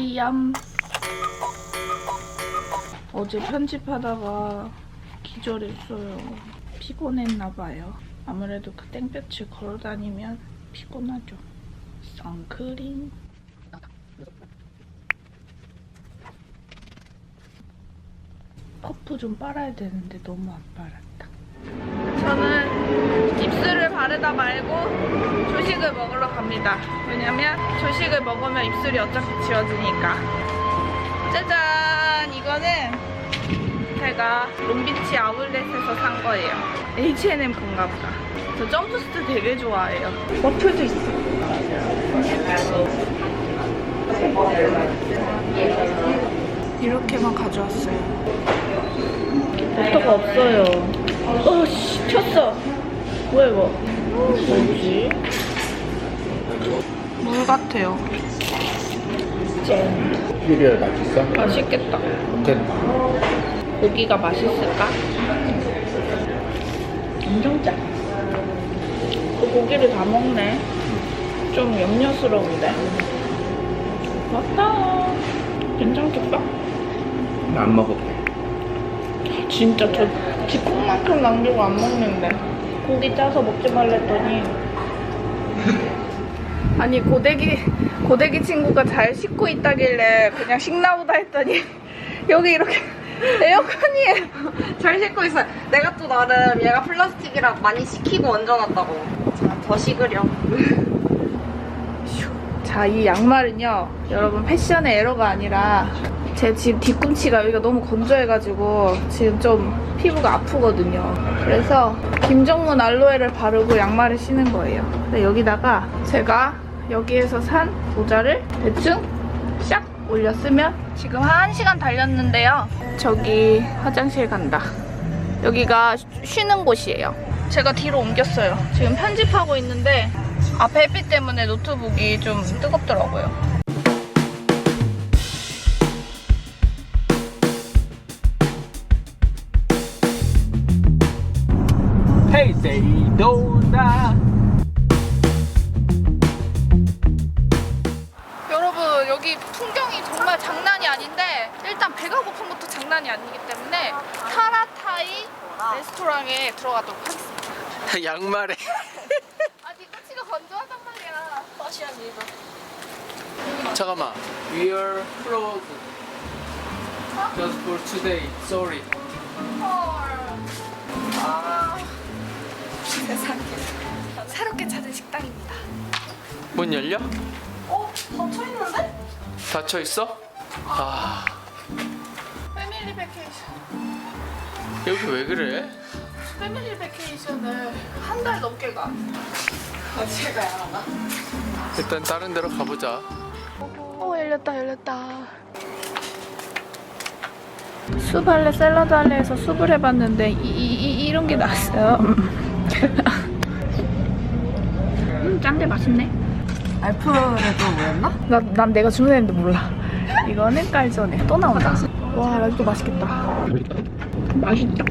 하이얌 어제 편집하다가 기절했어요. 피곤했나봐요. 아무래도 그 땡볕을 걸어다니면 피곤하죠. 선크림. 퍼프 좀 빨아야 되는데 너무 안 빨았다. 저는 입술을 바르다 말고 조식을 먹으러 갑니다. 왜냐면 조식을 먹으면 입술이 어차피 지워지니까. 짜잔! 이거는 제가 롬비치 아울렛에서 산 거예요. H&M 건가 보다. 저 점프스트 되게 좋아해요. 워플도 있어. 이렇게만 가져왔어요. 버터가 없어요. 어, 씨, 튀었어. 뭐야, 이거? 뭐지? 물 같아요. 짠. 비리얼 맛있어? 맛있겠다. 됐다. 고기가 맛있을까? 엄청 짜. 그 고기를 다 먹네. 좀 염려스러운데. 맞다. 괜찮겠다. 안 먹을게. 진짜 저 지콩만큼 남기고 안 먹는데 고기 짜서 먹지 말랬더니 아니 고데기 고데기 친구가 잘 씻고 있다길래 그냥 식나보다 했더니 여기 이렇게 에어컨이 잘 씻고 있어요. 내가 또 나름 얘가 플라스틱이라 많이 식히고 얹어놨다고. 자, 더 식으렴. 자, 이 양말은요, 여러분 패션의 에러가 아니라 제 지금 뒤꿈치가 여기가 너무 건조해가지고 지금 좀 피부가 아프거든요. 그래서 김정문 알로에를 바르고 양말을 신은 거예요. 근데 여기다가 제가 여기에서 산 모자를 대충 샥 올렸으면 지금 한 1시간 달렸는데요. 저기 화장실 간다. 여기가 쉬- 쉬는 곳이에요. 제가 뒤로 옮겼어요. 지금 편집하고 있는데 앞에 햇빛 때문에 노트북이 좀 뜨겁더라고요. 헤이세이 도나. 여러분 여기 풍경이 정말 장난이 아닌데 일단 배가 고픈 것도 장난이 아니기 때문에 타라타이 레스토랑에 들어가도록 하겠습니다. 양말에. 아 뒤꿈치가 건조하단 말이야. 맛이합니다. 잠깐만. We are closed. Just for today. Sorry. 아 세상에 새롭게 찾은 식당입니다. 문 열려? 어? 닫혀 있는데? 닫혀 있어? 아 패밀리 베케이션. 여기 왜 그래? 패밀리 베케이션을 한 달 넘게 가. 어디에 가야 하나? 일단 다른 데로 가보자. 오 열렸다 열렸다 숲 할래 샐러드 할래에서 숲을 해봤는데 이, 이, 이, 런 게 나왔어요 음 짠데 맛있네. 알프레도 뭐였나? 나, 난 내가 주문했는데 몰라. 이거는 깔전에 또 나온다. 와 라지도 맛있겠다. 맛있다.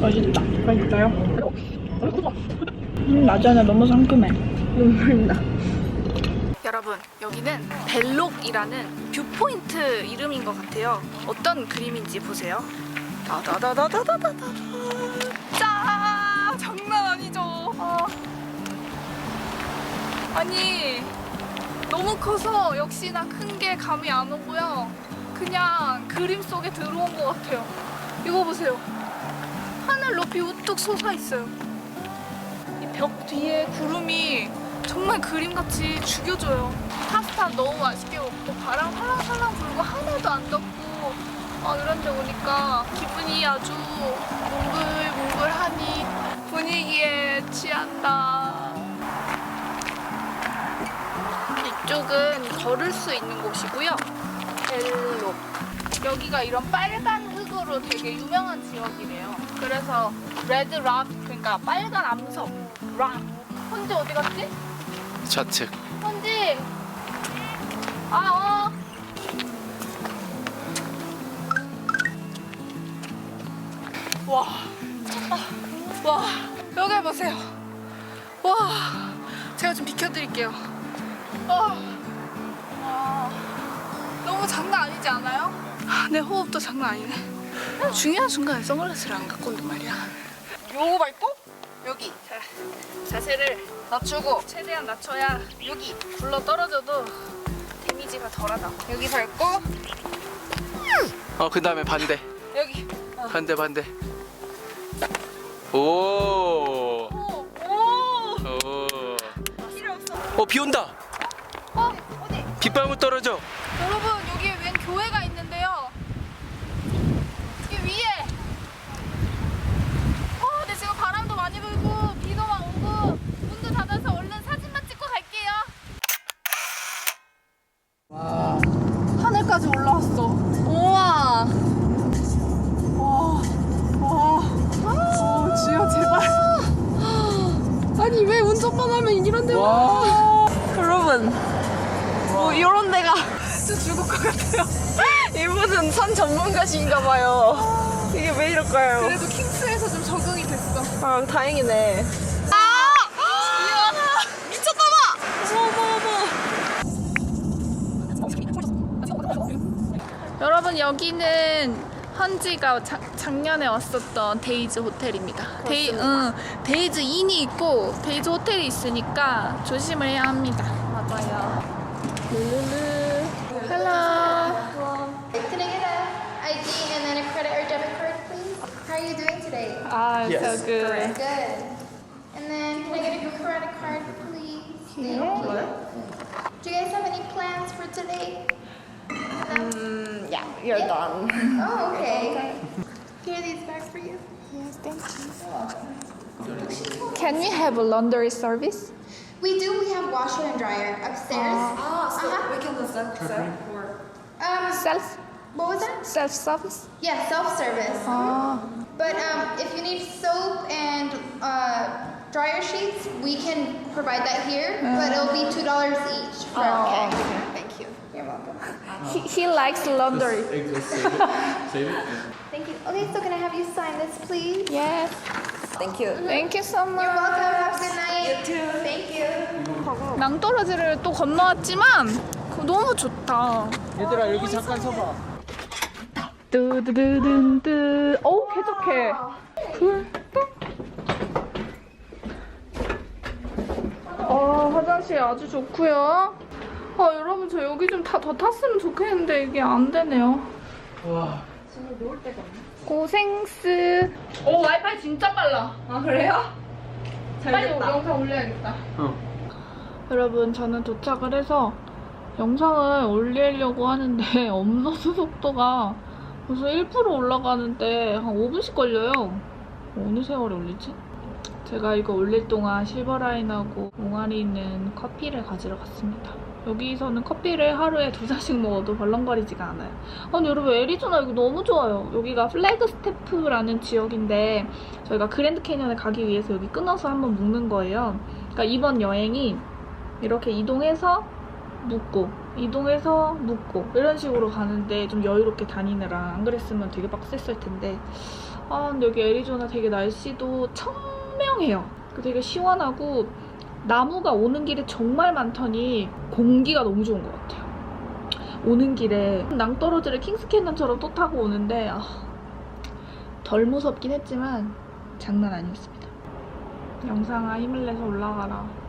맛있다. 맛있어요? 음 라자냐 너무 상큼해. 눈물 나. 여러분 여기는 벨록이라는 뷰포인트 이름인 것 같아요. 어떤 그림인지 보세요. 다다다다다다다다. 짜 아니 너무 커서 역시나 큰 게 감이 안 오고요 그냥 그림 속에 들어온 것 같아요 이거 보세요 하늘 높이 우뚝 솟아 있어요 이 벽 뒤에 구름이 정말 그림같이 죽여줘요. 파스타 너무 맛있게 먹고 바람 살랑살랑 불고 하나도 안 덥고 아, 이런 데 오니까 기분이 아주 몽글몽글하니 분위기에 취한다. 이쪽은 걸을 수 있는 곳이고요. 벨록. 여기가 이런 빨간 흙으로 되게 유명한 지역이래요. 그래서 레드 락 그러니까 빨간 암석 락. 혼지 어디 갔지? 좌측. 혼지. 아 어. 와. 아, 와. 여기 보세요. 와. 제가 좀 비켜드릴게요. 아. 와. 느껴지지 않아요? 하, 내 호흡도 장난 아니네. 중요한 순간에 선글라스를 안 갖고 온단 말이야. 요거 밟고 여기 자, 자세를 낮추고 최대한 낮춰야 여기 굴러 떨어져도 데미지가 덜하다. 여기 밟고 어 그 다음에 반대 여기 반대 반대 오 오! 오! 오. 필요 없어 어, 비 온다. 빗방울 떨어져. 여러분 여기 웬 교회가 있는데요. 이 위에. 어, 근데 지금 바람도 많이 불고 비도 막 오고 문도 닫아서 얼른 사진만 찍고 갈게요. 하늘까지 올라왔어. 우와 와, 와, 어, 주여 제발. 아니 왜 운전만 하면 이런 데만 여러분 뭐 이런 데가 진짜 죽을 것 같아요. 이분은 산 전문가신가 봐요 이게 왜 이럴까요? 그래도 킹스에서 좀 적응이 됐어. 아 다행이네 아! 어머 어머 어머 여러분 여기는 헌지가 자- 작년에 왔었던 데이즈 호텔입니다. 데이, 응, 데이즈 인이 있고 데이즈 호텔이 있으니까 조심을 해야 합니다. Lulu. Hello. Can I get an ID and then a credit or debit card, please? How are you doing today? Ah, oh, yes. so good. Good. And then can I get a credit card, please? Thank you. Do you guys have any plans for today? Um, yeah, you're yeah. done. Oh, okay. Here are these back for you. Yes, thank you. Can you have a laundry service? We do. We have washer and dryer upstairs. 아, so Uh-huh. we can just set set for Um, Self what was that? self service? Yeah, self-service. 아, But um, if you need soap and uh, dryer sheets, we can provide that here. But it'll be two dollars each. For Oh, Thank you. You're welcome. he, he likes laundry. Thank you. Okay, so can I have you sign this, please? Yes. Thank you Thank you so much. You're welcome. Have a good night. You too. Thank you. 낭떠러지를 또 건너왔지만 그거 너무 좋다. 얘들아 여기 잠깐 서봐. 뜨드드든드. 어우 쾌적해. 둘, 또. 어 화장실 아주 좋고요. 아 여러분 저 여기 좀더 탔으면 좋겠는데 이게 안 되네요. 와. 고생스. 오 와이파이 진짜 빨라. 아 그래요? 잘 빨리 됐다 영상 올려야겠다. 어. 여러분 저는 도착을 해서 영상을 올리려고 하는데 업로드 속도가 벌써 1% 올라가는데 한 5분씩 걸려요. 어느 세월에 올리지? 제가 이거 올릴 동안 실버라인하고 옹알이 있는 커피를 가지러 갔습니다. 여기서는 커피를 하루에 두 잔씩 먹어도 벌렁거리지가 않아요. 아니 여러분 애리조나 여기 너무 좋아요. 여기가 플래그스테프라는 지역인데 저희가 그랜드 캐년에 가기 위해서 여기 끊어서 한번 묵는 거예요. 그러니까 이번 여행이 이렇게 이동해서 묵고 이동해서 묵고 이런 식으로 가는데 좀 여유롭게 다니느라 안 그랬으면 되게 빡셌을 텐데 아 근데 여기 애리조나 되게 날씨도 청명해요 그 되게 시원하고 나무가 오는 길에 정말 많더니 공기가 너무 좋은 것 같아요. 오는 길에 낭떠러지를 킹스캐년처럼 또 타고 오는데 아, 덜 무섭긴 했지만 장난 아니었습니다. 영상아 힘을 내서 올라가라